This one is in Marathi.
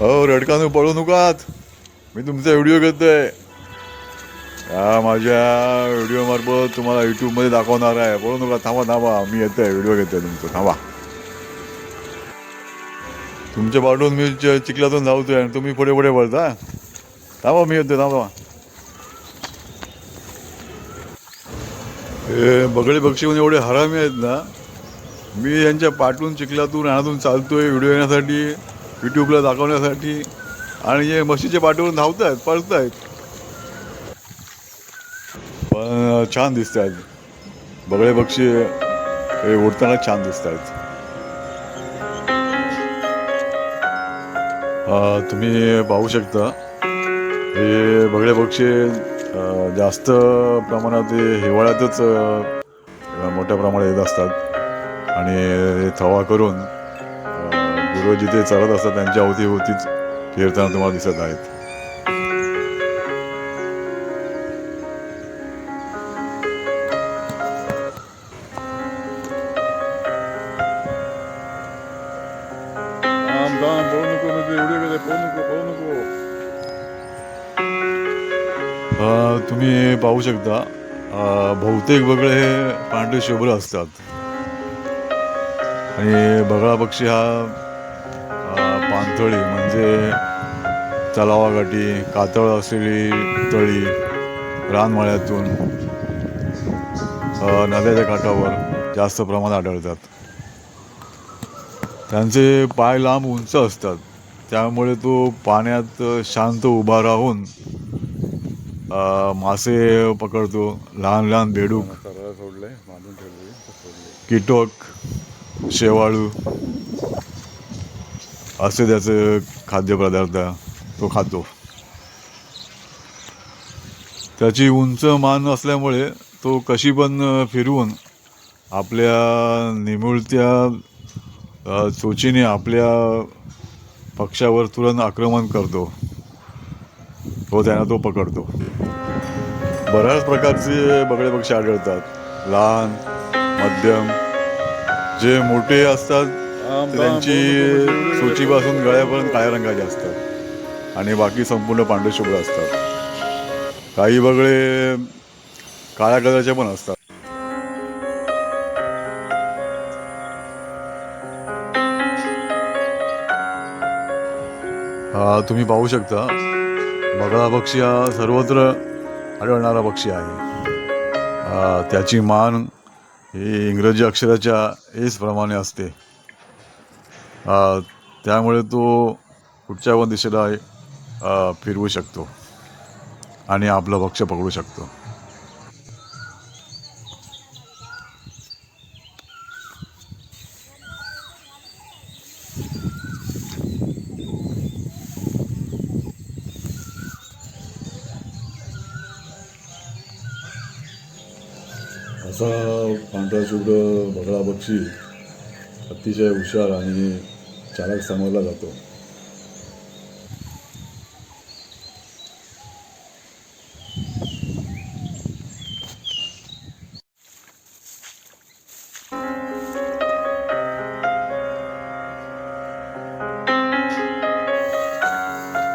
हो रडकानं पळू नकात मी तुमचा व्हिडिओ घेतोय. या माझ्या व्हिडिओ मार्फत तुम्हाला युट्यूबमध्ये दाखवणार आहे. पळू नका थांबा थांबा. मी येतोय. व्हिडिओ घेतोय तुमचा. थांबा. तुमच्या पाठवून मी चिखलातून धावतोय आणि तुम्ही पुढे पुढे पळता. थांबा मी येतोय. थांबा. हे बगळे पक्षी म्हणजे एवढे हरामी आहेत ना मी यांच्या पाठून चिखलातून राहतून चालतोय. व्हिडिओ येण्यासाठी यूट्यूबला दाखवण्यासाठी. आणि हे म्हशीच्या पाठीवरून धावत आहेत पळत आहेत पण छान दिसत आहेत बगळे पक्षी हे उडताना छान दिसत आहेत तुम्ही पाहू शकता हे बगळे पक्षी जास्त प्रमाणात हिवाळ्यातच मोठ्या प्रमाणात येत असतात. आणि थवा करून गुरु जिथे चरत असतात त्यांच्या अवतीभोवतीच फिरताना तुम्हाला दिसत आहेत. अ, तुम्ही पाहू शकता बहुतेक बगळे हे पांढरे शुभ्र असतात आणि बगळा पक्षी हा पाणथळी म्हणजे तलावागाठी कातळ असलेली तळी रानमाळ्यातून नद्याच्या काठावर जास्त प्रमाणात आढळतात. त्यांचे पाय लांब उंच असतात. त्यामुळे तो पाण्यात शांत उभा राहून मासे पकडतो लहान लहान बेडूक कीटक शेवाळू असे त्याचे खाद्यपदार्थ तो खातो. त्याची उंच मान असल्यामुळे तो कशी पण फिरवून आपल्या निमुळत्या चोचीने आपल्या पक्षावर तुरंत आक्रमण करतो. व त्यांना तो पकडतो. बऱ्याच प्रकारचे बगळे पक्षी आढळतात. लहान मध्यम जे मोठे असतात त्यांची सूचीपासून गळ्यापर्यंत काळ्या रंगाचे असतात. आणि बाकी संपूर्ण पांढरे शुभ्र असतात. काही बगळे काळ्या कलरचे पण असतात. तुम्ही पाहू शकता. बगळा पक्षी हा सर्वत्र आढळणारा पक्षी आहे. त्याची मान ही इंग्रजी अक्षराच्या एस प्रमाणे असते. त्यामुळे तो कुठच्या पण दिशेला फिरवू शकतो आणि आपलं भक्ष पकडू शकतो. असा पांढरा शुभ्र बगळा पक्षी अतिशय हुशार आणि चालक समजला जातो.